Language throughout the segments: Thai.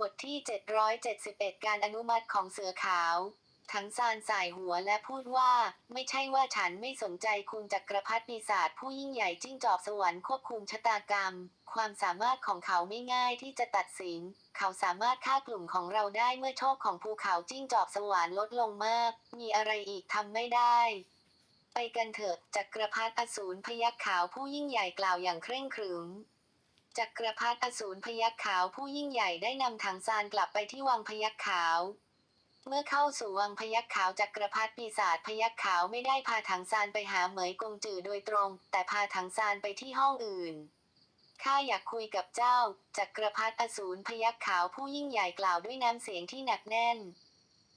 บทที่ 771 การอนุมัติของเสือขาว ทั้งซานสายหัวและพูดว่า ไม่ใช่ว่าฉันไม่สนใจคุณจักรพรรดิปีศาจผู้ยิ่งใหญ่จิ้งจอกสวรรค์ควบคุมชะตากรรม ความสามารถของเขาไม่ง่ายที่จะตัดสิน เขาสามารถฆ่ากลุ่มของเราได้เมื่อโชคของภูเขาจิ้งจอกสวรรค์ลดลงมาก มีอะไรอีกทำไม่ได้ไปกันเถอะจักรพรรดิอสูรพยัคฆ์ขาวผู้ยิ่งใหญ่กล่าวอย่างเคร่งครึม จักรพรรดิอสูรพยัคขาวผู้ยิ่งใหญ่ได้นำถังซานกลับไปที่วังพยัคขาว เมื่อเข้าสู่วังพยัคขาวจักรพรรดิปีศาจพยัคขาวไม่ได้พาถังซานไปหาเหมยกงจือโดยตรง แต่พาถังซานไปที่ห้องอื่นข้าอยากคุยกับเจ้า จักรพรรดิอสูรพยัคขาวผู้ยิ่งใหญ่กล่าวด้วยน้ำเสียงที่หนักแน่น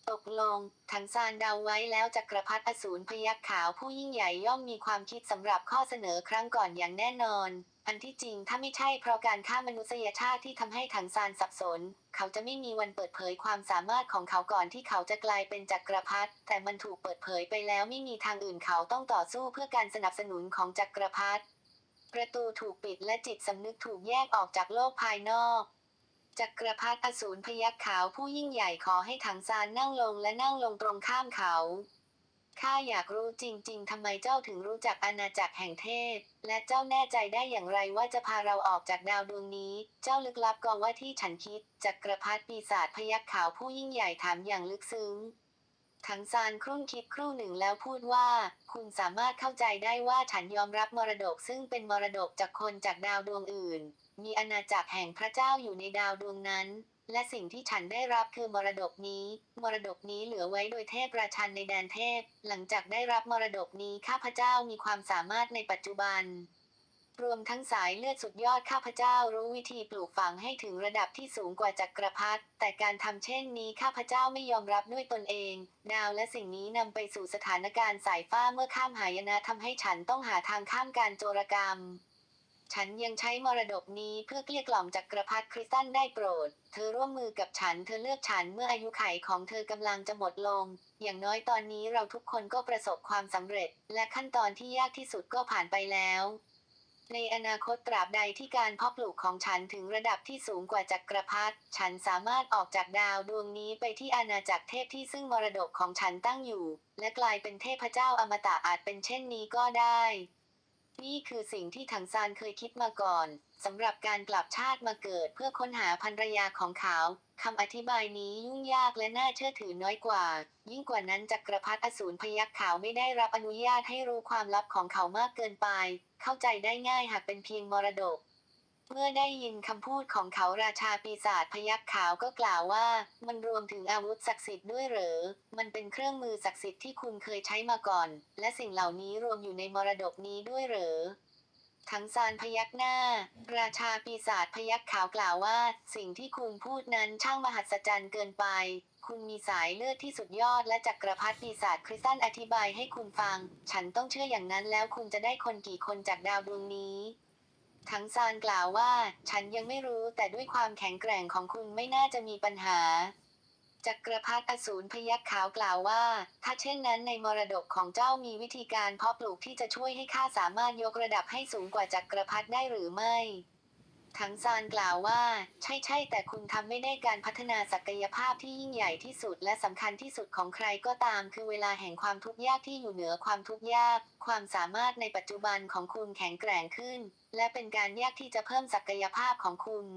ตกลงถังซานเดาไว้แล้วจักรพรรดิอสูรพยัคขาวผู้ยิ่งใหญ่ย่อมมีความคิดสำหรับข้อเสนอครั้งก่อนอย่างแน่นอน อันที่จริงถ้าไม่ใช่เพราะการฆ่ามนุษยชาติที่ทำให้ถังซานสับสน เขาจะไม่มีวันเปิดเผยความสามารถของเขาก่อนที่เขาจะกลายเป็นจักรพรรดิแต่มันถูกเปิดเผยไปแล้วไม่มีทางอื่นเขาต้องต่อสู้เพื่อการสนับสนุนของจักรพรรดิประตูถูกปิดและจิตสำนึกถูกแยกออกจากโลกภายนอกจักรพรรดิอสูรพยัคฆ์ขาวผู้ยิ่งใหญ่ขอให้ถังซานนั่งลงและนั่งลงตรงข้ามเขา ข้าอยากรู้จริง ๆทำไมเจ้าถึงรู้จักอาณาจักรแห่งเทพ และเจ้าแน่ใจได้อย่างไรว่าจะพาเราออกจากดาวดวงนี้ เจ้าลึกลับก็ว่าที่ฉันคิด จักรพรรดิปีศาจพยัคฆ์ขาวผู้ยิ่งใหญ่ถามอย่างลึกซึ้งถังซานครุ่นคิดครู่หนึ่งแล้วพูดว่า คุณสามารถเข้าใจได้ว่าฉันยอมรับมรดกซึ่งเป็นมรดกจากคนจากดาวดวงอื่น มีอาณาจักรแห่งพระเจ้าอยู่ในดาวดวงนั้น และสิ่งที่ฉันได้รับคือมรดกนี้ มรดกนี้เหลือไว้โดยเทพราชันในแดนเทพ หลังจากได้รับมรดกนี้ข้าพเจ้ามีความสามารถในปัจจุบัน รวมทั้งสายเลือดสุดยอดข้าพเจ้ารู้วิธีปลูกฝังให้ถึงระดับที่สูงกว่าจักรพรรดิ แต่การทำเช่นนี้ข้าพเจ้าไม่ยอมรับด้วยตนเอง ดาวและสิ่งนี้นำไปสู่สถานการณ์สายฟ้าเมื่อข้ามหายนะทำให้ฉันต้องหาทางข้ามการโจรกรรม ฉันยังใช้มรดกนี้เพื่อเกลี้ยกล่อมจักรพรรดิคริสตันได้โปรด เธอร่วมมือกับฉัน เธอเลือกฉันเมื่ออายุไขของเธอกำลังจะหมดลง อย่างน้อยตอนนี้เราทุกคนก็ประสบความสำเร็จ และขั้นตอนที่ยากที่สุดก็ผ่านไปแล้ว ในอนาคตตราบใดที่การเพาะปลูกของฉันถึงระดับที่สูงกว่าจักรพรรดิ ฉันสามารถออกจากดาวดวงนี้ไปที่อาณาจักรเทพที่ซึ่งมรดกของฉันตั้งอยู่ และกลายเป็นเทพเจ้าอมตะอาจเป็นเช่นนี้ก็ได้ นี่คือสิ่งที่ถังซานเคยคิดมาก่อนสำหรับการกลับชาติมาเกิดเพื่อค้นหาภรรยาของเขาคำอธิบายนี้ยุ่งยากและน่าเชื่อถือน้อยกว่า ยิ่งกว่านั้นจักรพรรดิอสูรพยัคฆ์ขาวไม่ได้รับอนุญาตให้รู้ความลับของเขามากเกินไป เข้าใจได้ง่ายหากเป็นเพียงมรดก เมื่อได้ยินคำพูดของเขาราชาปีศาจพยัคฆ์ขาวก็กล่าวว่า มันรวมถึงอาวุธศักดิ์สิทธิ์ด้วยหรือ มันเป็นเครื่องมือศักดิ์สิทธิ์ที่คุณเคยใช้มาก่อน และสิ่งเหล่านี้รวมอยู่ในมรดกนี้ด้วยหรือทั้งซานพยักหน้า ราชาปีศาจพยักขาวกล่าวว่า สิ่งที่คุณพูดนั้นช่างมหัศจรรย์เกินไป คุณมีสายเลือดที่สุดยอดและจักรพรรดิปีศาจคริสตันอธิบายให้คุณฟัง ฉันต้องเชื่ออย่างนั้นแล้วคุณจะได้คนกี่คนจากดาวดวงนี้ ทั้งซานกล่าวว่า ฉันยังไม่รู้แต่ด้วยความแข็งแกร่งของคุณไม่น่าจะมีปัญหา จักรพรรดิอสูรพยัคฆ์ขาวกล่าวว่า ถ้าเช่นนั้นในมรดกของเจ้ามีวิธีการเพาะปลูกที่จะช่วยให้ข้าสามารถยกระดับให้สูงกว่าจักรพรรดิได้หรือไม่ทั้งซานกล่าวว่า ใช่ใช่แต่คุณทำไม่ได้การพัฒนาศักยภาพที่ยิ่งใหญ่ที่สุดและสำคัญที่สุดของใครก็ตาม คือเวลาแห่งความทุกข์ยากที่อยู่เหนือความทุกข์ยาก ความสามารถในปัจจุบันของคุณแข็งแกร่งขึ้น และเป็นการยากที่จะเพิ่มศักยภาพของคุณ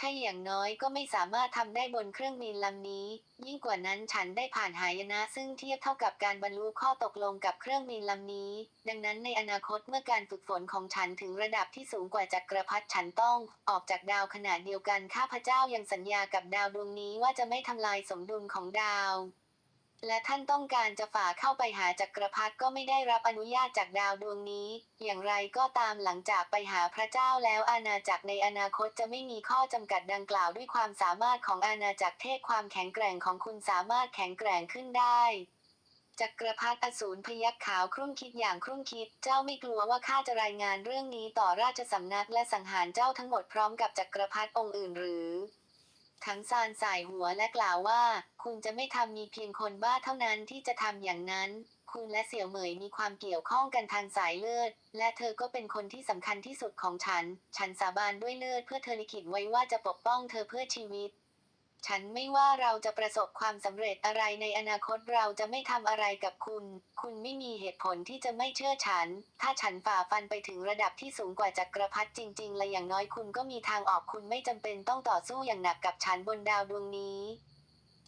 ใช่อย่างน้อยก็ไม่สามารถทำได้บนเครื่องบินลำนี้ ยิ่งกว่านั้นฉันได้ผ่านหายนะ ซึ่งเทียบเท่ากับการบรรลุข้อตกลงกับเครื่องบินลำนี้ ดังนั้นในอนาคตเมื่อการฝึกฝนของฉันถึงระดับที่สูงกว่าจักรพรรดิฉันต้องออกจากดาวขนาดเดียวกันข้าพเจ้ายังสัญญากับดาวดวงนี้ว่าจะไม่ทำลายสมดุลของดาว และท่านต้องการจะฝ่าเข้าไปหาจักรพรรดิก็ไม่ได้รับอนุญาตจากดาวดวงนี้ อย่างไรก็ตามหลังจากไปหาพระเจ้าแล้วอาณาจักรในอนาคตจะไม่มีข้อจำกัดดังกล่าวด้วยความสามารถของอาณาจักรเทพความแข็งแกร่งของคุณสามารถแข็งแกร่งขึ้นได้จักรพรรดิอสูรพยัคฆ์ขาวครุ่นคิดอย่างครุ่นคิด เจ้าไม่กลัวว่าข้าจะรายงานเรื่องนี้ต่อราชสำนักและสังหารเจ้าทั้งหมดพร้อมกับจักรพรรดิองค์อื่นหรือ ทั้งซานสายหัวและกล่าวว่า คุณจะไม่ทำมีเพียงคนบ้าเท่านั้นที่จะทำอย่างนั้น คุณและเสี่ยวเหมยมีความเกี่ยวข้องกันทางสายเลือด และเธอก็เป็นคนที่สำคัญที่สุดของฉัน ฉันสาบานด้วยเลือดเพื่อเธอลิขิตไว้ว่าจะปกป้องเธอเพื่อชีวิต ฉันไม่ว่าเราจะประสบความสำเร็จอะไรในอนาคตเราจะไม่ทำอะไรกับคุณ คุณไม่มีเหตุผลที่จะไม่เชื่อฉัน ถ้าฉันฝ่าฟันไปถึงระดับที่สูงกว่าจักรพรรดิจริงๆและอย่างน้อยคุณก็มีทางออกคุณไม่จำเป็นต้องต่อสู้อย่างหนักกับฉันบนดาวดวงนี้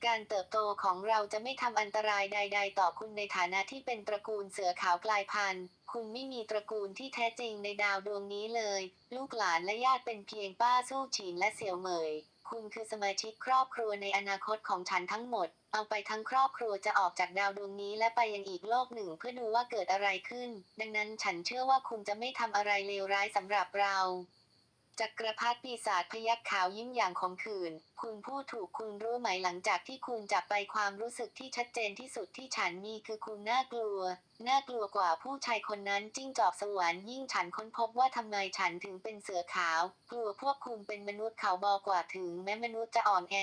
การเติบโตของเราจะไม่ทำอันตรายใด ๆ ต่อคุณในฐานะที่เป็นตระกูลเสือขาวกลายพันธุ์ คุณไม่มีตระกูลที่แท้จริงในดาวดวงนี้เลย ลูกหลานและญาติเป็นเพียงป้าสู้ฉินและเสี่ยวเหมย คุณคือสมาชิกครอบครัวในอนาคตของฉันทั้งหมด เอาไปทั้งครอบครัวจะออกจากดาวดวงนี้และไปยังอีกโลกหนึ่งเพื่อดูว่าเกิดอะไรขึ้น ดังนั้นฉันเชื่อว่าคุณจะไม่ทำอะไรเลวร้ายสำหรับเรา จักรพรรดิปีศาจพยักขาวยิ้มอย่างขมขื่นคุณพูดถูกคุณรู้ไหมหลังจากที่คุณจากไปความรู้สึกที่ชัดเจนที่สุดที่ฉันมีคือคุณน่ากลัว น่ากลัวกว่าผู้ชายคนนั้นจิ้งจอกสวรรค์ยิ่งฉันค้นพบว่าทำไมฉันถึงเป็นเสือขาว กลัวพวกคุณเป็นมนุษย์เขาบอกว่าถึงแม้มนุษย์จะอ่อนแอ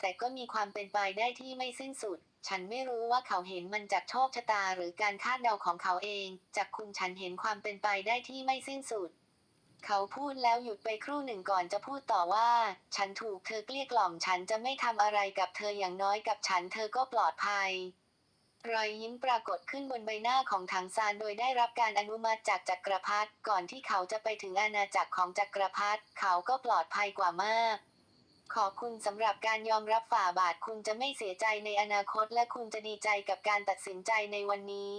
แต่ก็มีความเป็นไปได้ที่ไม่สิ้นสุดฉันไม่รู้ว่าเขาเห็นมันจากโชคชะตาหรือการคาดเดาของเขาเอง จากคุณฉันเห็นความเป็นไปได้ที่ไม่สิ้นสุด เขาพูดแล้วหยุดไปครู่หนึ่งก่อนจะพูดต่อว่า ฉันถูกเธอเกลี้ยกล่อมฉันจะไม่ทำอะไรกับเธออย่างน้อยกับฉันเธอก็ปลอดภัย รอยยิ้มปรากฏขึ้นบนใบหน้าของถังซานโดยได้รับการอนุมัติจากจักรพรรดิก่อนที่เขาจะไปถึงอาณาจักรของจักรพรรดิเขาก็ปลอดภัยกว่ามาก ขอบคุณสำหรับการยอมรับฝ่าบาทคุณจะไม่เสียใจในอนาคตและคุณจะดีใจกับการตัดสินใจในวันนี้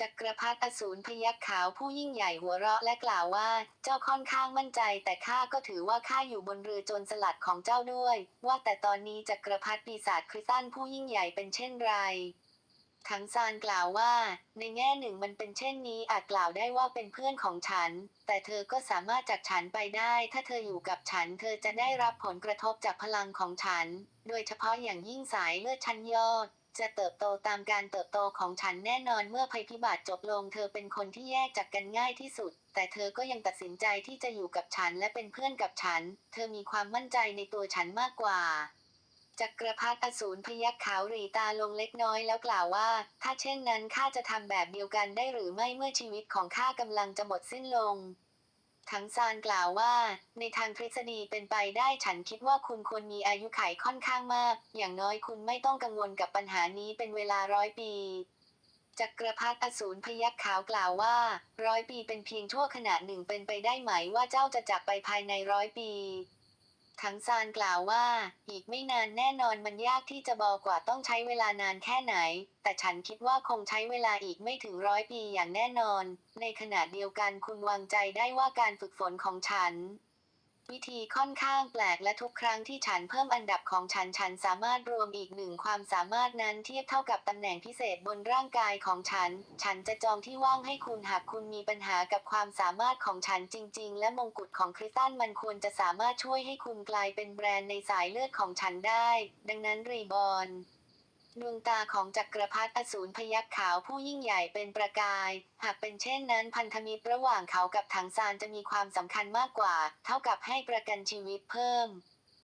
จักรพรรดิอสูรพยักขาวผู้ยิ่งใหญ่หัวเราะและกล่าวว่า เจ้าค่อนข้างมั่นใจ แต่ข้าก็ถือว่าข้าอยู่บนเรือโจรสลัดของเจ้าด้วย ว่าแต่ตอนนี้จักรพรรดิปีศาจคริสตันผู้ยิ่งใหญ่เป็นเช่นไรถังซานกล่าวว่า ในแง่หนึ่งมันเป็นเช่นนี้อาจกล่าวได้ว่าเป็นเพื่อนของฉัน แต่เธอก็สามารถจากฉันไปได้ ถ้าเธออยู่กับฉัน เธอจะได้รับผลกระทบจากพลังของฉัน โดยเฉพาะอย่างยิ่งสายเลือดชั้นยอด จะเติบโตตามการเติบโตของฉันแน่นอนเมื่อภัยพิบัติจบลง เธอเป็นคนที่แยกจากกันง่ายที่สุด แต่เธอก็ยังตัดสินใจที่จะอยู่กับฉันและเป็นเพื่อนกับฉัน เธอมีความมั่นใจในตัวฉันมากกว่าจักรพรรดิอสูรพยักขาวรีตาลงเล็กน้อยแล้วกล่าวว่า ถ้าเช่นนั้นข้าจะทำแบบเดียวกันได้หรือไม่เมื่อชีวิตของข้ากำลังจะหมดสิ้นลง ทั้งซานกล่าวว่า ในทางทฤษฎีเป็นไปได้ฉันคิดว่าคุณควรมีอายุขัยค่อนข้างมาก อย่างน้อยคุณไม่ต้องกังวลกับปัญหานี้เป็นเวลาร้อยปีจักรพรรดิอสูรพยักขาวกล่าวว่า ร้อยปีเป็นเพียงชั่วขณะหนึ่งเป็นไปได้ไหมว่าเจ้าจะจากไปภายในร้อยปี ทั้งซานกล่าวว่า อีกไม่นานแน่นอนมันยากที่จะบอกว่าต้องใช้เวลานานแค่ไหน แต่ฉันคิดว่าคงใช้เวลาอีกไม่ถึงร้อยปีอย่างแน่นอน ในขณะเดียวกันคุณวางใจได้ว่าการฝึกฝนของฉัน วิธีค่อนข้างแปลกและทุกครั้งที่ฉันเพิ่มอันดับของฉันฉันสามารถรวมอีกหนึ่งความสามารถนั้นเทียบเท่ากับตำแหน่งพิเศษบนร่างกายของฉัน ฉันจะจองที่ว่างให้คุณหากคุณมีปัญหากับความสามารถของฉันจริง ๆ และมงกุฎของคริสตันมันควรจะสามารถช่วยให้คุณกลายเป็นแบรนด์ในสายเลือดของฉันได้ ดังนั้นรีบอร์น ดวงตาของจักรพรรดิอสูรพยักขาวผู้ยิ่งใหญ่เป็นประกาย หากเป็นเช่นนั้นพันธมิตรระหว่างเขากับถังซานจะมีความสำคัญมากกว่า เท่ากับให้ประกันชีวิตเพิ่ม